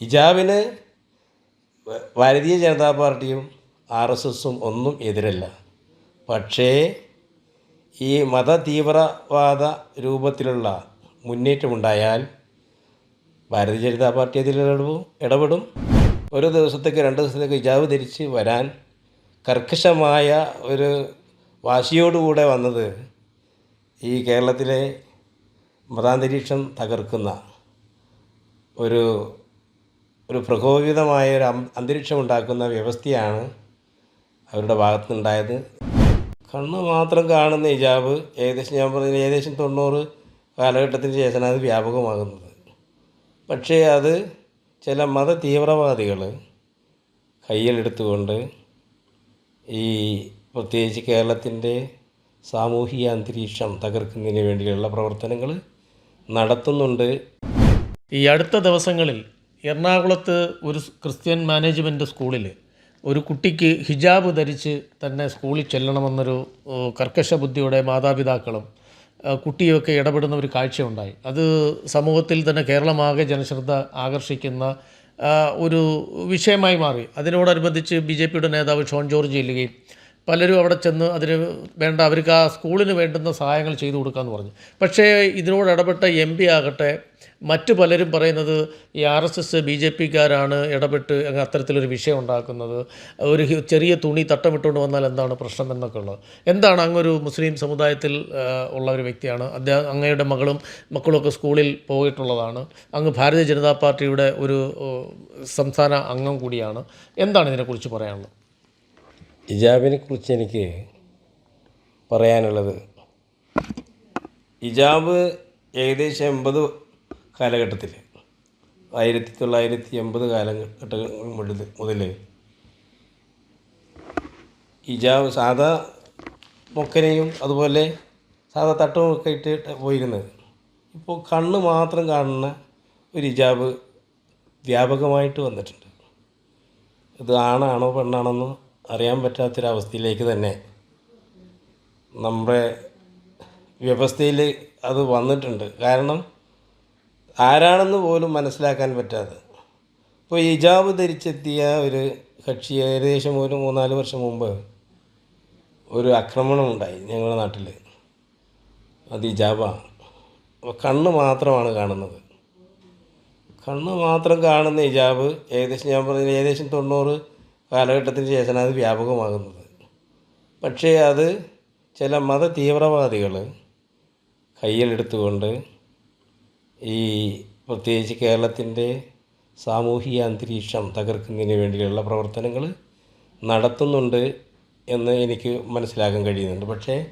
ഹിജാബിന് ഭാരതീയ ജനതാ പാർട്ടിയും R S എസും ഒന്നും എതിരല്ല. പക്ഷേ ഈ മത തീവ്രവാദ രൂപത്തിലുള്ള മുന്നേറ്റമുണ്ടായാൽ ഭാരതീയ ജനതാ പാർട്ടി അതിൽ ഇടപെടും ഇടപെടും. ഒരു ദിവസത്തേക്ക് രണ്ട് ദിവസത്തേക്ക് ഹിജാബ് ധരിച്ച് വരാൻ കർക്കശമായ ഒരു വാശിയോടുകൂടെ വന്നത് ഈ കേരളത്തിലെ മതാന്തരീക്ഷം തകർക്കുന്ന ഒരു ഒരു പ്രകോപിതമായ ഒരു അന്തരീക്ഷമുണ്ടാക്കുന്ന വ്യവസ്ഥയാണ് അവരുടെ ഭാഗത്തുനിന്നുണ്ടായത്. കണ്ണ് മാത്രം കാണുന്ന ഹിജാബ് ഏകദേശം ഞാൻ പറഞ്ഞ ഏകദേശം തൊണ്ണൂറ് കാലഘട്ടത്തിന് ശേഷമാണ് അത് വ്യാപകമാകുന്നത്. പക്ഷേ അത് ചില മത തീവ്രവാദികൾ കയ്യിലെടുത്തുകൊണ്ട് ഈ പ്രത്യേകിച്ച് കേരളത്തിന്റെ സാമൂഹിക അന്തരീക്ഷം തകർക്കുന്നതിന് വേണ്ടിയുള്ള പ്രവർത്തനങ്ങൾ നടത്തുന്നുണ്ട്. ഈ അടുത്ത ദിവസങ്ങളിൽ എറണാകുളത്ത് ഒരു ക്രിസ്ത്യൻ മാനേജ്മെന്റ് സ്കൂളിൽ ഒരു കുട്ടിക്ക് ഹിജാബ് ധരിച്ച് തന്നെ സ്കൂളിൽ ചെല്ലണമെന്നൊരു കർക്കശ ബുദ്ധിയുടെ മാതാപിതാക്കളും കുട്ടിയൊക്കെ ഇടപെടുന്ന ഒരു കാഴ്ചയുണ്ടായി. അത് സമൂഹത്തിൽ തന്നെ കേരളമാകെ ജനശ്രദ്ധ ആകർഷിക്കുന്ന ഒരു വിഷയമായി മാറി. അതിനോടനുബന്ധിച്ച് ബി ജെ പിയുടെ നേതാവ് ഷോൺ ജോർജ് ചെല്ലുകയും പലരും അവിടെ ചെന്ന് അതിന് വേണ്ട അവർക്ക് ആ സ്കൂളിന് വേണ്ടുന്ന സഹായങ്ങൾ ചെയ്തു കൊടുക്കാമെന്ന് പറഞ്ഞു. പക്ഷേ ഇതിനോട് ഇടപെട്ട എം പി ആകട്ടെ മറ്റു പലരും പറയുന്നത് ഈ R S S B J പിക്കാരാണ് ഇടപെട്ട് അത്തരത്തിലൊരു വിഷയം ഉണ്ടാക്കുന്നത്. ഒരു ചെറിയ തുണി തട്ടമിട്ടുകൊണ്ട് വന്നാൽ എന്താണ് പ്രശ്നം എന്നൊക്കെ ഉള്ളത്. എന്താണ് അങ്ങൊരു മുസ്ലിം സമുദായത്തിൽ ഉള്ള ഒരു വ്യക്തിയാണ്? അദ്ദേഹം അങ്ങയുടെ മകളും മക്കളുമൊക്കെ സ്കൂളിൽ പോയിട്ടുള്ളതാണ്. അങ്ങ് ഭാരതീയ ജനതാ പാർട്ടിയുടെ ഒരു സംസ്ഥാന അംഗം കൂടിയാണ്. എന്താണ് ഇതിനെക്കുറിച്ച് പറയാനുള്ളത്? ഹിജാബിനെ കുറിച്ച് എനിക്ക് പറയാനുള്ളത് ഹിജാബ് ഏകദേശം എൺപത് കാലഘട്ടത്തിൽ ആയിരത്തി തൊള്ളായിരത്തി എൺപത് കാലഘട്ട മുതൽ ഹിജാബ് സാധാ മൊക്കനെയും അതുപോലെ സാധാ തട്ടവും ഒക്കെ ഇട്ട് പോയിരുന്നത്. ഇപ്പോൾ കണ്ണ് മാത്രം കാണുന്ന ഒരു ഹിജാബ് വ്യാപകമായിട്ട് വന്നിട്ടുണ്ട്. ഇത് ആണാണോ പെണ്ണാണെന്ന് അറിയാൻ പറ്റാത്തൊരവസ്ഥയിലേക്ക് തന്നെ നമ്മുടെ വ്യവസ്ഥയിൽ അത് വന്നിട്ടുണ്ട്. കാരണം ആരാണെന്ന് പോലും മനസ്സിലാക്കാൻ പറ്റാതെ. ഇപ്പോൾ ഹിജാബ് ധരിച്ചെത്തിയ ഒരു കക്ഷി ഏകദേശം ഒരു മൂന്നാൽ വർഷം മുമ്പ് ഒരു ആക്രമണം ഉണ്ടായി ഞങ്ങളുടെ നാട്ടിൽ അത് അപ്പോൾ കണ്ണ് മാത്രമാണ് കാണുന്നത്. കണ്ണ് മാത്രം കാണുന്ന ഹിജാബ് ഏകദേശം ഞാൻ പറഞ്ഞ ഏകദേശം തൊണ്ണൂറ് കാലഘട്ടത്തിന് ശേഷമാണ് അത് വ്യാപകമാകുന്നത്. പക്ഷേ അത് ചില മത തീവ്രവാദികൾ കയ്യിലെടുത്തുകൊണ്ട് ഈ പ്രത്യേകിച്ച് കേരളത്തിന്റെ സാമൂഹിക അന്തരീക്ഷം തകർക്കുന്നതിന് വേണ്ടിയുള്ള പ്രവർത്തനങ്ങൾ നടത്തുന്നുണ്ട് എന്ന് എനിക്ക് മനസ്സിലാക്കാൻ കഴിയുന്നുണ്ട്. പക്ഷേ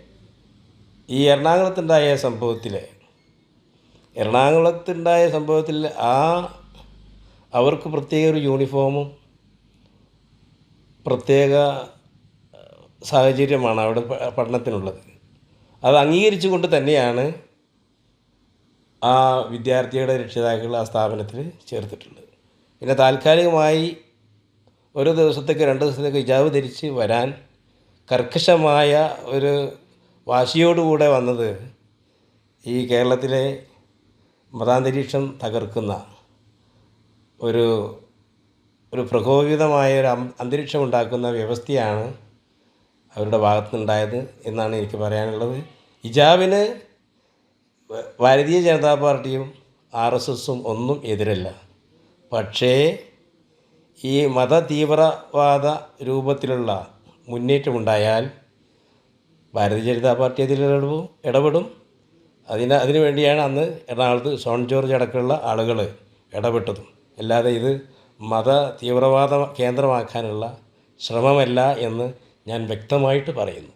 ഈ എറണാകുളത്തുണ്ടായ സംഭവത്തിൽ എറണാകുളത്തുണ്ടായ സംഭവത്തിൽ ആ അവർക്ക് പ്രത്യേക ഒരു യൂണിഫോമും പ്രത്യേക സാഹചര്യമാണ് അവിടെ പഠനത്തിനുള്ളത്. അത് അംഗീകരിച്ചുകൊണ്ട് തന്നെയാണ് ആ വിദ്യാർത്ഥിയുടെ രക്ഷിതാക്കൾ ആ സ്ഥാപനത്തിൽ ചേർത്തിട്ടുള്ളത്. പിന്നെ താൽക്കാലികമായി ഒരു ദിവസത്തേക്ക് രണ്ട് ദിവസത്തേക്ക് ഹിജാബ് ധരിച്ച് വരാൻ കർക്കശമായ ഒരു വാശിയോടുകൂടെ വന്നത് ഈ കേരളത്തിലെ മതാന്തരീക്ഷം തകർക്കുന്ന ഒരു ഒരു പ്രകോപിതമായ ഒരു അന്തരീക്ഷം ഉണ്ടാക്കുന്ന വ്യവസ്ഥയാണ് അവരുടെ ഭാഗത്തുനിന്നുണ്ടായത് എന്നാണ് എനിക്ക് പറയാനുള്ളത്. ഹിജാബിന് വ- ഭാരതീയ ജനതാ പാർട്ടിയും ആർ എസ് എസും ഒന്നും എതിരല്ല. പക്ഷേ ഈ മത തീവ്രവാദ രൂപത്തിലുള്ള മുന്നേറ്റമുണ്ടായാൽ ഭാരതീയ ജനതാ പാർട്ടി അതിൽ ഇടപെടും ഇടപെടും. അതിന് അതിനു വേണ്ടിയാണ് അന്ന് എറണാകുളത്ത് സോൺ ജോർജ് അടക്കമുള്ള ആളുകൾ ഇടപെട്ടതും. അല്ലാതെ ഇത് മത തീവ്രവാദ കേന്ദ്രമാക്കാനുള്ള ശ്രമമല്ല എന്ന് ഞാൻ വ്യക്തമായിട്ട് പറയുന്നു.